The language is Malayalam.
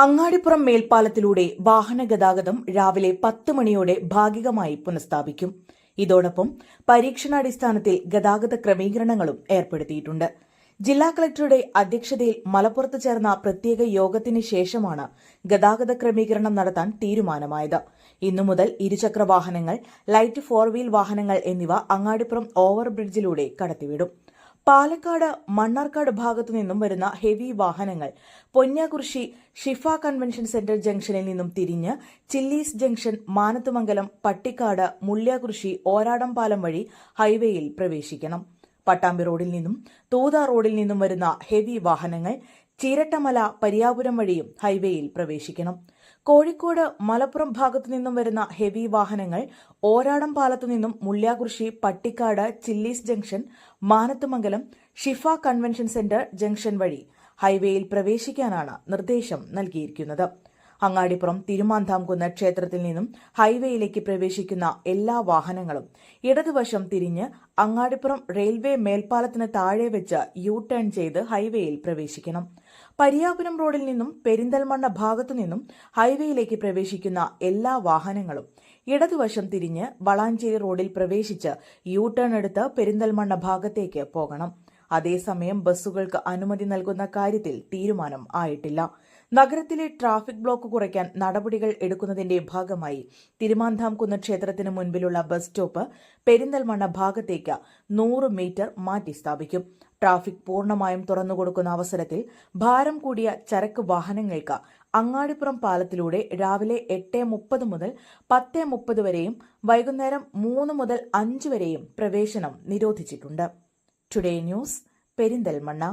അങ്ങാടിപ്പുറം മേൽപ്പാലത്തിലൂടെ വാഹന ഗതാഗതം രാവിലെ പത്ത് മണിയോടെ ഭാഗികമായി പുനഃസ്ഥാപിക്കും. ഇതോടൊപ്പം പരീക്ഷണാടിസ്ഥാനത്തിൽ ഗതാഗത ക്രമീകരണങ്ങളും ഏർപ്പെടുത്തിയിട്ടുണ്ട്. ജില്ലാ കളക്ടറുടെ അധ്യക്ഷതയിൽ മലപ്പുറത്ത് ചേർന്ന പ്രത്യേക യോഗത്തിന് ശേഷമാണ് ഗതാഗത ക്രമീകരണം നടത്താൻ തീരുമാനമായത്. ഇന്നു മുതൽ ഇരുചക്ര വാഹനങ്ങൾ ലൈറ്റ് ഫോർ വീൽ വാഹനങ്ങൾ എന്നിവ അങ്ങാടിപ്പുറം ഓവർബ്രിഡ്ജിലൂടെ കടത്തിവിടും. പാലക്കാട് മണ്ണാർക്കാട് ഭാഗത്തു നിന്നും വരുന്ന ഹെവി വാഹനങ്ങൾ പൊന്നാകുറിശി ഷിഫ കൺവെൻഷൻ സെന്റർ ജംഗ്ഷനിൽ നിന്നും തിരിഞ്ഞ് ചില്ലീസ് ജംഗ്ഷൻ മാനത്തുമംഗലം പട്ടിക്കാട് മുള്ളിയാകുർശി ഓരാടം പാലം വഴി ഹൈവേയിൽ പ്രവേശിക്കണം. പട്ടാമ്പി റോഡിൽ നിന്നും തൂത റോഡിൽ നിന്നും വരുന്ന ഹെവി വാഹനങ്ങൾ ചീരട്ടമല പരിയാപുരം വഴിയും ഹൈവേയിൽ പ്രവേശിക്കണം. കോഴിക്കോട് മലപ്പുറം ഭാഗത്തു നിന്നും വരുന്ന ഹെവി വാഹനങ്ങൾ ഓരാടം പാലത്തു നിന്നും Mulliyakurissi Pattikkad Chillies junction Manathumangalam Shifa convention centre junction വഴി ഹൈവേയിൽ പ്രവേശിക്കാനാണ് നിർദ്ദേശം നൽകിയിരിക്കുന്നത്. അങ്ങാടിപ്പുറം തിരുമാന്താംകുന്ന് ക്ഷേത്രത്തിൽ നിന്നും ഹൈവേയിലേക്ക് പ്രവേശിക്കുന്ന എല്ലാ വാഹനങ്ങളും ഇടതുവശം തിരിഞ്ഞ് അങ്ങാടിപ്പുറം റെയിൽവേ മേൽപ്പാലത്തിന് താഴെ വെച്ച് യു ടേൺ ചെയ്ത് ഹൈവേയിൽ പ്രവേശിക്കണം. പരിയാപുരം റോഡിൽ നിന്നും പെരിന്തൽമണ്ണ ഭാഗത്തു നിന്നും ഹൈവേയിലേക്ക് പ്രവേശിക്കുന്ന എല്ലാ വാഹനങ്ങളും ഇടതുവശം തിരിഞ്ഞ് വളാഞ്ചേരി റോഡിൽ പ്രവേശിച്ച് യു ടേൺ എടുത്ത് പെരിന്തൽമണ്ണ ഭാഗത്തേക്ക് പോകണം. അതേസമയം ബസ്സുകൾക്ക് അനുമതി നൽകുന്ന കാര്യത്തിൽ തീരുമാനം ആയിട്ടില്ല. നഗരത്തിലെ ട്രാഫിക് ബ്ലോക്ക് കുറയ്ക്കാൻ നടപടികൾ എടുക്കുന്നതിന്റെ ഭാഗമായി തിരുമാന്താംകുന്ന് ക്ഷേത്രത്തിന് മുൻപിലുള്ള ബസ് സ്റ്റോപ്പ് പെരിന്തൽമണ്ണ ഭാഗത്തേക്ക് നൂറ് മീറ്റർ മാറ്റി സ്ഥാപിക്കും. ട്രാഫിക് പൂർണമായും തുറന്നുകൊടുക്കുന്ന അവസരത്തിൽ ഭാരം കൂടിയ ചരക്ക് വാഹനങ്ങൾക്ക് അങ്ങാടിപ്പുറം പാലത്തിലൂടെ രാവിലെ എട്ട് മുപ്പത് മുതൽ പത്ത് മുപ്പത് വരെയും വൈകുന്നേരം മൂന്ന് മുതൽ അഞ്ച് വരെയും പ്രവേശനം നിരോധിച്ചിട്ടുണ്ട്. Today news Perinthalmanna